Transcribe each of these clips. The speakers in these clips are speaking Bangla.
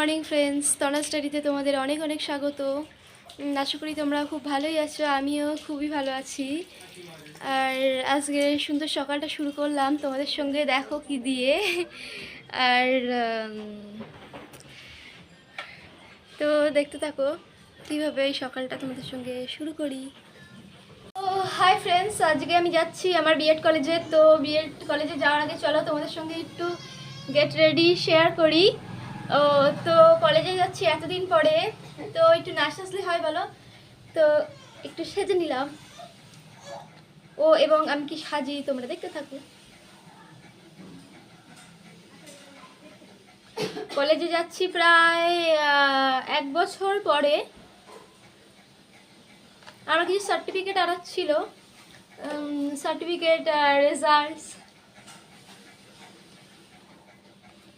মর্নিং ফ্রেন্ডস তনা স্টাডিতে তোমাদের অনেক অনেক স্বাগত। আশা করি তোমরা খুব ভালোই আছো, আমিও খুবই ভালো আছি। আর আজকে সুন্দর সকালটা শুরু করলাম তোমাদের সঙ্গে দেখো কি দিয়ে। আর তো দেখতে থাকো, কীভাবে এই সকালটা তোমাদের সঙ্গে শুরু করি। ও হাই ফ্রেন্ডস আজকে আমি যাচ্ছি আমার বিএড কলেজে তো বিএড কলেজে যাওয়ার আগে চলো তোমাদের সঙ্গে একটু গেট রেডি শেয়ার করি। ও, তো কলেজে যাচ্ছি এতদিন পরে। তো একটু নাচ আসলে হয় বলো? তো একটু সেজে নিলাম। ও, এবং আমি কি সাজি, তোমরা দেখতে থাকো। কলেজে যাচ্ছি প্রায় এক বছর পরে। আমার কিছু সার্টিফিকেট আনার ছিল। সার্টিফিকেট রেজাল্টস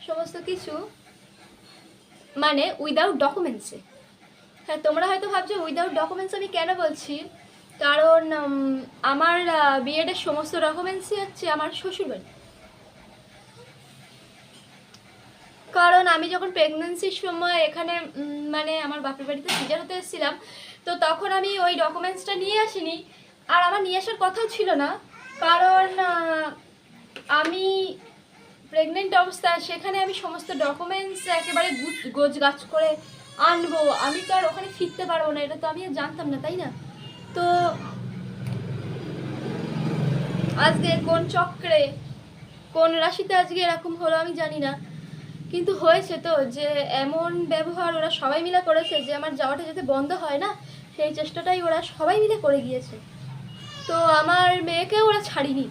সমস্ত কিছু। মানে উইদাউট ডকুমেন্টসে হ্যাঁ তোমরা হয়তো ভাবছ উইদাউট ডকুমেন্টস আমি কেন বলছি? কারণ আমার বিএডের সমস্ত ডকুমেন্টসই হচ্ছে আমার শ্বশুরবাড়ি। কারণ আমি যখন প্রেগনেন্সির সময় এখানে মানে আমার বাপের বাড়িতে সিজার হতে এসেছিলাম, তো তখন আমি ওই ডকুমেন্টসটা নিয়ে আসিনি। আর আমার নিয়ে আসার কথাও ছিল না। কারণ আমি প্রেগনেন্ট অবস্থায় সেখানে আমি সমস্ত ডকুমেন্টস একেবারে গোছ গাছ করে আনব। আমি তো আর ওখানে ফিরতে পারব না, এটা তো আমি আর জানতাম না, তাই না? তো আজকে কোন চক্রে, কোন রাশিতে আজকে এরকম হলো আমি জানি না। কিন্তু হয়েছে তো যে এমন ব্যবহার ওরা সবাই মিলে করেছে যে আমার যাওয়াটা যাতে বন্ধ হয় না, সেই চেষ্টাটাই ওরা সবাই মিলে করে গিয়েছে। তো আমার মেয়েকেও ওরা ছাড়িনি।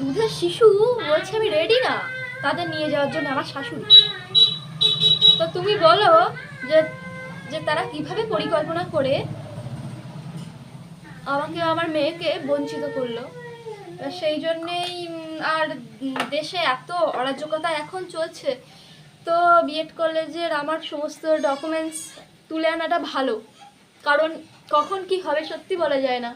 দুধের শিশু বলছে আমি রেডি না। তাদের নিয়ে যাওয়ার জন্য আমার শাশুড়ি। তো তুমি বলো যে যে তারা কীভাবে পরিকল্পনা করে আমাকে আমার মেয়েকে বঞ্চিত করল। সেই জন্যেই আর দেশে এত অরাজকতা এখন চলছে। তো বিএড কলেজের আমার সমস্ত ডকুমেন্টস তুলে আনাটা ভালো। কারণ কখন কি হবে সত্যি বলা যায় না।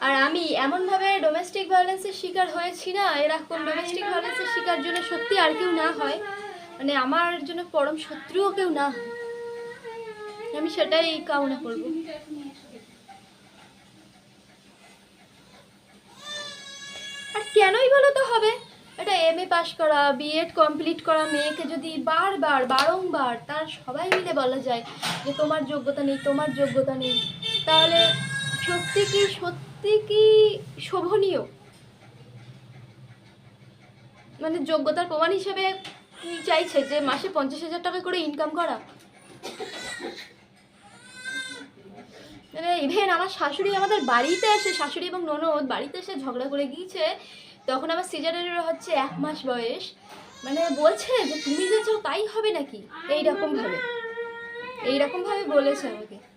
আর আমি এমনভাবে ডোমেস্টিক ভায়োলেন্সের শিকার হয়েছি না এরকম ডোমেস্টিক ভায়োলেন্সের শিকার জন্য সত্যি আর কেউ না হয়। মানে আমার জন্য পরম শত্রুও কেউ না হয়। আমি সেটাই কামনা করব। আর কেনই বলো তো হবে? এটা এম এ পাশ করা বিএড কমপ্লিট করা মেয়েকে যদি বারবার বারংবার তার সবাই মিলে বলা যায় যে তোমার যোগ্যতা নেই তোমার যোগ্যতা নেই তাহলে সত্যি কি সত্যি কি শোভনীয়? মানে যোগ্যতার প্রমাণ হিসেবে চাইছে যে মাসে পঞ্চাশ হাজার টাকা করে ইনকাম করা? মানে ইভেন আমার শাশুড়ি আমাদের বাড়িতে এসে শাশুড়ি এবং ননদ বাড়িতে এসে ঝগড়া করে গিয়েছে, তখন আমার সিজারের হচ্ছে এক মাস বয়স। মানে বলছে যে, তুমি যে চাও তাই হবে নাকি? এইরকম ভাবে। এইরকম ভাবে বলেছে আমাকে।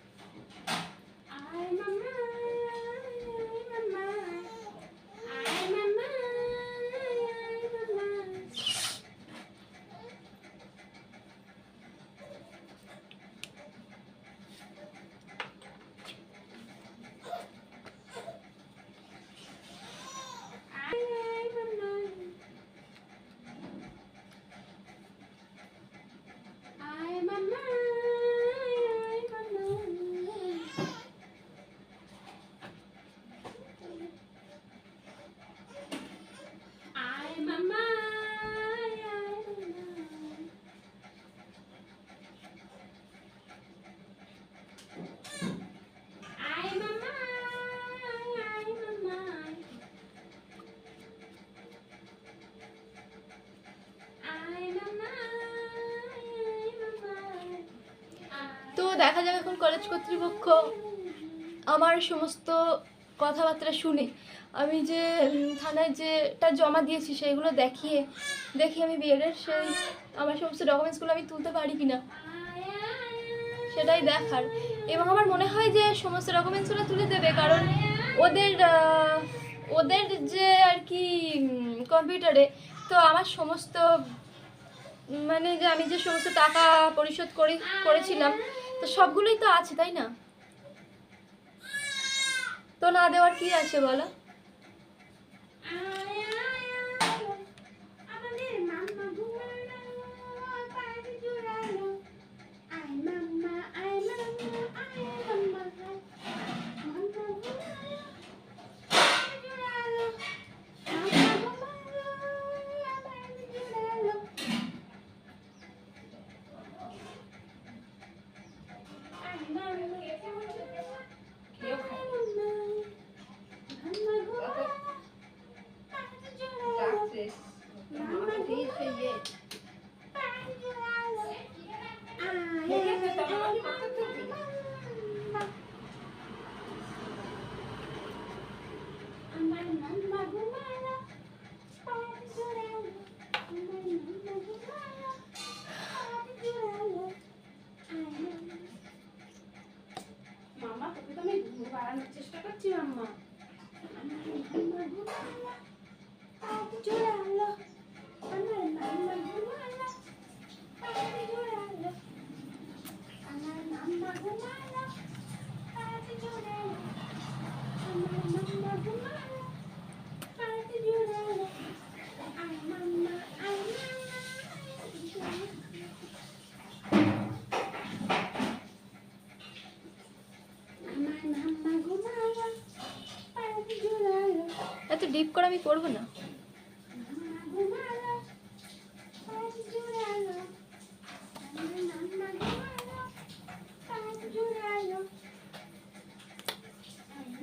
দেখা যাক এখন কলেজ কর্তৃপক্ষ আমার সমস্ত কথাবার্তা শুনে। আমি যে থানায় যেটা জমা দিয়েছি সেইগুলো দেখিয়ে, দেখি আমি বিএডের সেই আমার সমস্ত ডকুমেন্টসগুলো আমি তুলতে পারি কিনা। সেটাই দেখার। এবং আমার মনে হয় যে সমস্ত ডকুমেন্টসগুলো তুলে দেবে, কারণ ওদের ওদের যে আর কি কম্পিউটারে তো আমার সমস্ত মানে যে আমি যে সমস্ত টাকা পরিশোধ করি, করেছিলাম তো সবগুলোই তো আছে তাই না? তো না দেওয়ার কি আছে বলো?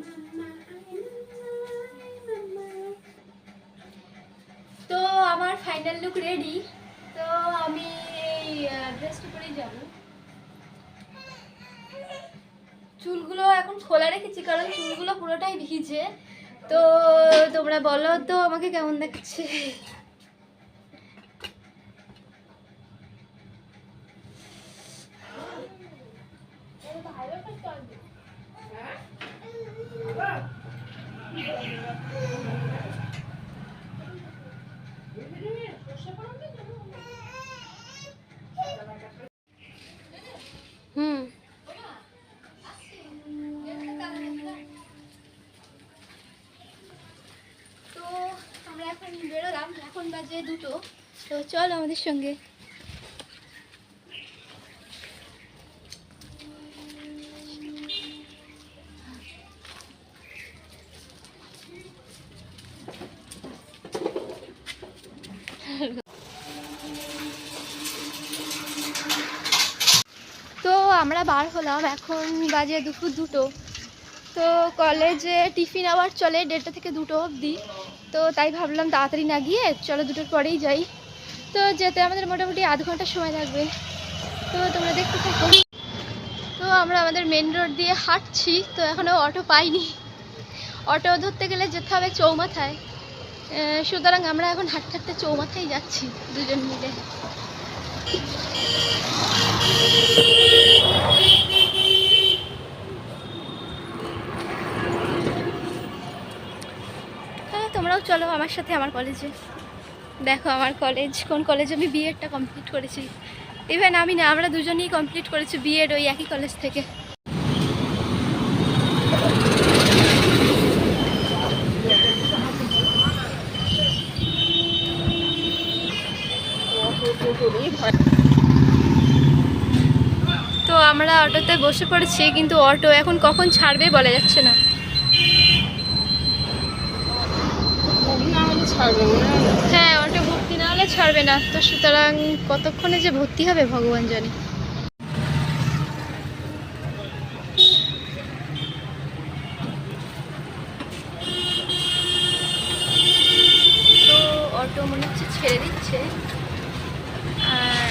মাম্মা আয় মাম্মা আয় মাম্মা তো আমার ফাইনাল লুক রেডি তো আমি এই ড্রেসটা পরেই যাব। চুলগুলো এখন খোলা রেখেছি, কারণ চুলগুলো পুরোটাই ভিজে। তো তোমরা বলো তো আমাকে কেমন দেখছে? হুম তো আমরা এখন বেরোলাম এখন বাজে দুটো তো চল আমাদের সঙ্গে। তো আমরা বার হলাম এখন বাজে দুপুর দুটো। তো কলেজে টিফিন আওয়ার চলে দেড়টা থেকে দুটো অবধি। তো তাই ভাবলাম তাড়াতাড়ি না গিয়ে চলো দুটোর পরেই যাই। তো যেতে আমাদের মোটামুটি আধ ঘণ্টা সময় লাগবে। তো তোমরা দেখতে থাকো। তো আমরা আমাদের মেন রোড দিয়ে হাঁটছি, তো এখনও অটো পাইনি। অটো ধরতে গেলে যেতে হবে চৌমাথায়। সুতরাং আমরা এখন হাঁটতে হাঁটতে চৌমাথায় যাচ্ছি দুজন মিলে হ্যাঁ তোমরাও চলো আমার সাথে আমার কলেজে দেখো আমার কলেজ কোন কলেজে আমি বিএডটা কমপ্লিট করেছি। ইভেন আমি না, আমরা দুজনেই কমপ্লিট করেছি বিএড ওই একই কলেজ থেকে। তো আমরা অটোতে বসে পড়েছি, কিন্তু অটো এখন কখন ছাড়বে বলা যাচ্ছে না না হলে ছাড়বে হয় অটো ভর্তি না হলে ছাড়বে না। তো সুতরাং কতক্ষণে যে ভর্তি হবে ভগবান জানে। তো অটো মনে হচ্ছে ছেড়ে দিচ্ছে আর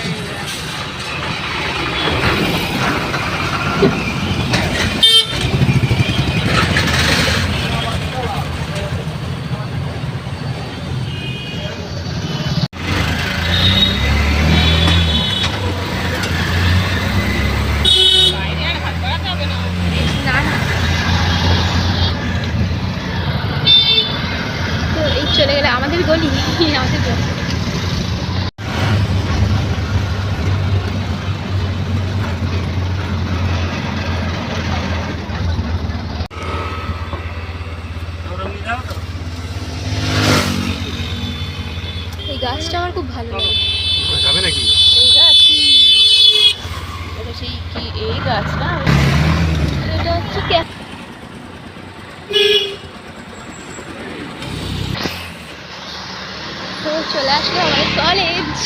তো এই চলে গেলে আমাদের গলি আমাদের তো গাছটা আমার খুব ভালো লাগে যাবে নাকি এই গাছ এটা সেই কি এই গাছ না এটা হচ্ছে ক্যাপ তো চলে আসলো আমার কলেজ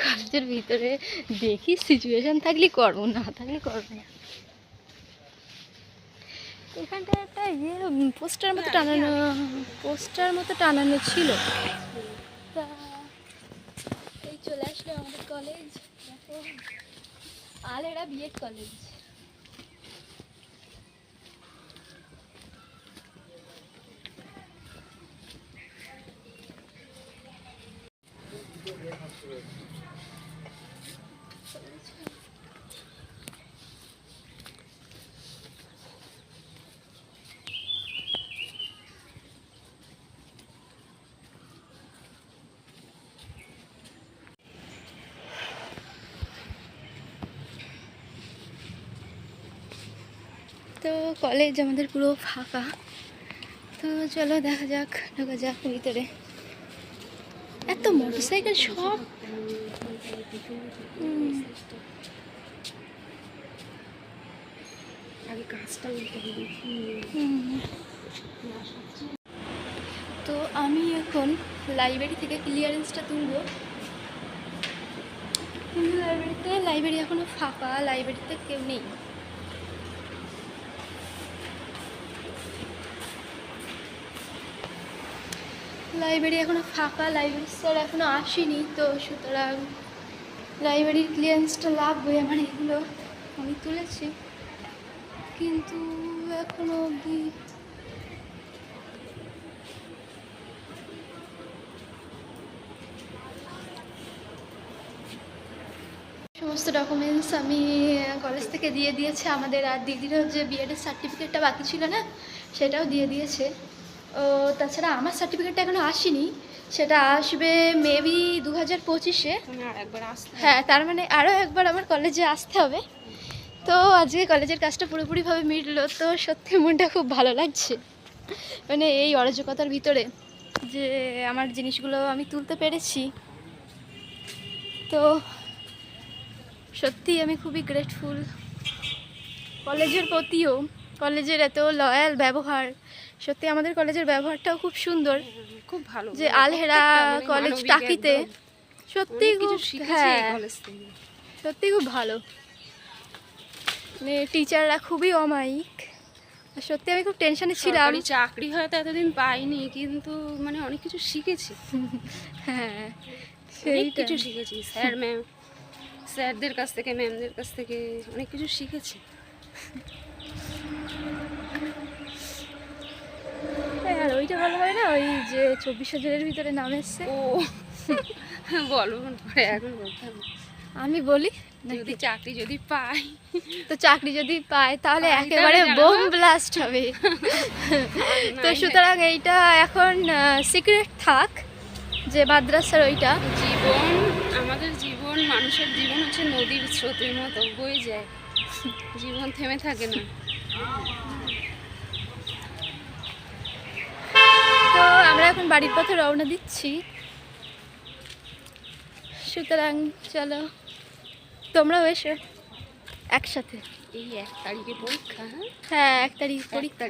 কলেজের ভিতরে দেখি সিচুয়েশন থাকলে করব, না থাকলে করব না। এখানটা একটা ইয়ে পোস্টার মতো টানানো পোস্টার মতো টানানো ছিল। চলে আসলো আমাদের কলেজ দেখো। আলেরা বিএড কলেজ তো কলেজ আমাদের পুরো ফাঁকা। তো চলো দেখা যাক, ঢোকা যাক ভিতরে। এত মোটরসাইকেল সব। তো আমি এখন লাইব্রেরি থেকে ক্লিয়ারেন্সটা তুলবো। কিন্তু লাইব্রেরিতে লাইব্রেরি এখনও ফাঁকা লাইব্রেরিতে কেউ নেই। লাইব্রেরি এখনও ফাঁকা লাইব্রেরি স্যার এখনও আসেনি, তো সুতরাং লাইব্রেরির ক্লিয়ারেন্সটা লাগবে আমার এগুলো আমি তুলেছি। কিন্তু এখনও অবধি সমস্ত ডকুমেন্টস আমি কলেজ থেকে দিয়ে দিয়েছে। আমাদের আর দিদিরও যে বিএডের সার্টিফিকেটটা বাকি ছিল না, সেটাও দিয়ে দিয়েছে। তাছাড়া আমার সার্টিফিকেটটা এখনও আসেনি। সেটা আসবে মেবি দু হাজার পঁচিশে হ্যাঁ তার মানে আরও একবার আমার কলেজে আসতে হবে। তো আজকে কলেজের কাজটা পুরোপুরিভাবে মিটলো। তো সত্যি মনটা খুব ভালো লাগছে। মানে এই অরাজকতার ভিতরে যে আমার জিনিসগুলো আমি তুলতে পেরেছি। তো সত্যি আমি খুবই গ্রেটফুল কলেজের প্রতিও কলেজের এত লয়াল ব্যবহার। সত্যি আমাদের কলেজের ব্যবহারটাও খুব সুন্দর। খুব ভালো যে আলহেরা মানে কলেজ টাকিতে সত্যি কিছু হ্যাঁ সত্যি খুব ভালো। মানে টিচাররা খুবই অমায়িক। আর সত্যি আমি খুব টেনশনে ছিলাম। চাকরি হয়তো এতদিন পাইনি কিন্তু মানে অনেক কিছু শিখেছি। হ্যাঁ অনেক সেইটা কিছু শিখেছি। স্যার ম্যাম স্যারদের কাছ থেকে ম্যামদের কাছ থেকে অনেক কিছু শিখেছি। আর ওইটা ভালো হয় না? ওই যে চব্বিশ হাজারের ভিতরে নাম এসছে। ও বলব না পরে এখন আমি বলি যদি চাকরি যদি পাই। তো চাকরি যদি পায় তাহলে একেবারে বোম ব্লাস্ট হবে। তো সুতরাং এইটা এখন সিক্রেট থাক যে মাদ্রাসার ওইটা। জীবন আমাদের জীবন মানুষের জীবন হচ্ছে নদীর স্রোতের মতো বয়ে যায়। জীবন থেমে থাকে না তো আমরা এখন বাড়ির পথে রওনা দিচ্ছি। সুতরাং চলো তোমরাও এসো একসাথে। এই এক তারিখে পরীক্ষা হ্যাঁ? হ্যাঁ এক তারিখ পরীক্ষা।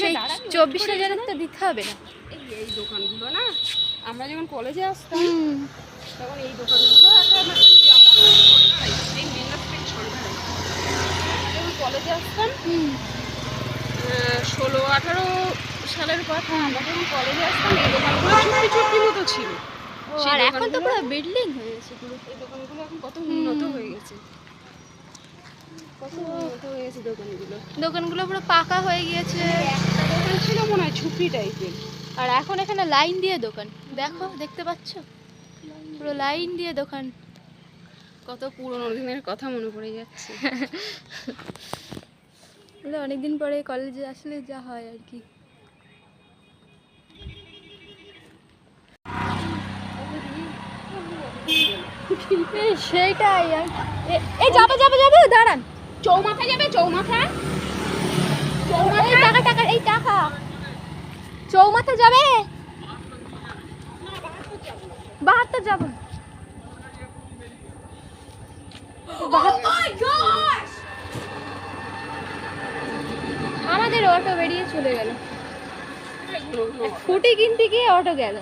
সেই চব্বিশ হাজারের তো দিতে হবে না। এই এই দোকানগুলো না আমরা যখন কলেজে আসতাম তখন এই দোকানগুলো মানে কলেজে আসতাম ষোলো আঠারো সালের কথা আমরা যখন কলেজে আসতাম এই দোকানগুলো মতো ছিল। আর এখন তো পুরো বিল্ডিং হয়ে গেছে পুরো। এই দোকানগুলো এখন কত উন্নত হয়ে গেছে। কত উন্নত হয়ে গেছে দোকানগুলো। দোকানগুলো পুরো পাকা হয়ে গিয়েছে। একটা দোকান ছিল মনে হয় ঝুপড়ি টাইপের আর এখন এখানে লাইন দিয়ে দোকান। দেখো দেখতে পাচ্ছ? পুরো লাইন দিয়ে দোকান। কত পুরোনো দিনের কথা মনে পড়ে যাচ্ছে। অনেকদিন পরে কলেজে আসলে যা হয় আর কি। এ- এই যাবে যাবে যাবে দাঁড়ান। চৌমাথা যাবে চৌমাথা? এই টাকা টাকা এই টাকা। চৌমাথা যাবে? বাহাত্তর যাব। আমাদের অটো বেরিয়ে চলে গেল। ফুটি কিনতে গিয়ে অটো গেল।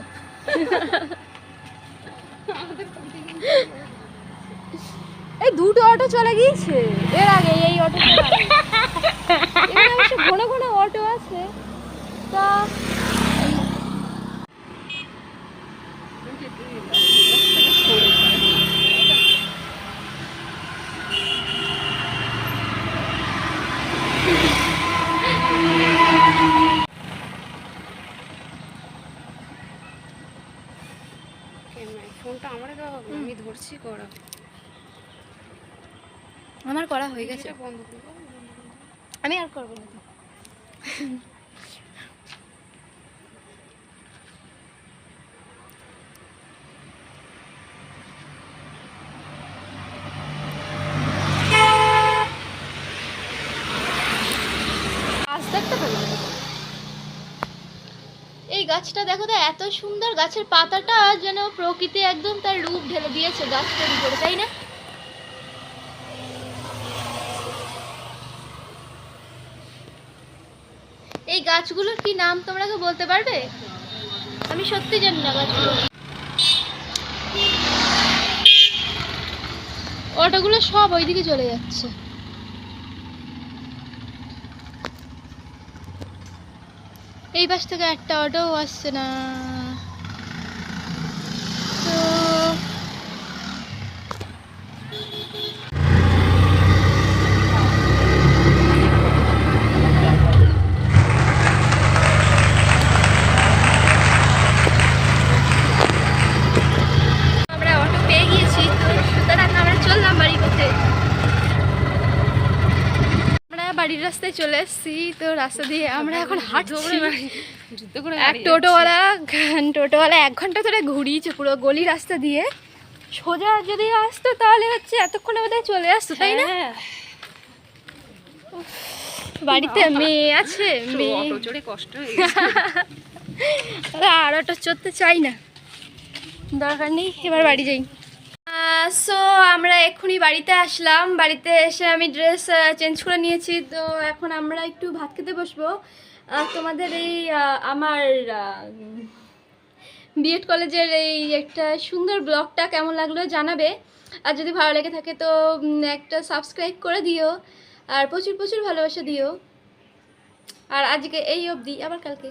এই দুটো অটো চলে গিয়েছে। এর আগে এই অটো ঘন ঘন অটো আছে। তা ফোনটা আমার হবে? আমি ধরছি করা আমার করা হয়ে গেছে। বন্ধ আমি আর করব না তো। আস্তে একটা ভালো লাগে। এই গাছটা দেখো তো, এত সুন্দর গাছের পাতাটা যেন প্রকৃতি একদম তার রূপ ঢেলে দিয়েছে গাছটার উপরে, তাই না? এই গাছগুলোর কি নাম তোমরা কেউ বলতে পারবে? আমি সত্যি জানি না গাছগুলো। অটোগুলো সব ওইদিকে চলে যাচ্ছে। এই পাশ থেকে একটা অটোও আসছে না তো আমরা অটো পেয়ে গিয়েছি তো সুতরাং আমরা চললাম বাড়ির পথে আমরা বাড়ির রাস্তায় চলে এসেছি। তো রাস্তা দিয়ে আমরা এখন হাঁটছি। এক টোটোওয়ালা টোটোওয়ালা এক ঘণ্টা ধরে ঘুরিয়েছে পুরো গলি রাস্তা দিয়ে। সোজা যদি আসতো তাহলে হচ্ছে এতক্ষণে বোধহয় চলে আসতো তাই না? হ্যাঁ। বাড়িতে মেয়ে আছে মেয়ে। কষ্ট আর অটো চড়তে চাই না। দরকার নেই এবার বাড়ি যাই। সো আমরা এক্ষুনি বাড়িতে আসলাম। বাড়িতে এসে আমি ড্রেস চেঞ্জ করে নিয়েছি। তো এখন আমরা একটু ভাত খেতে বসবো। তোমাদের এই আমার বিএড কলেজের এই একটা সুন্দর ব্লগটা কেমন লাগল জানাবে। আর যদি ভালো লেগে থাকে তো একটা সাবস্ক্রাইব করে দিও। আর প্রচুর প্রচুর ভালোবাসা দিও। আর আজকে এই অবধি, আবার কালকে।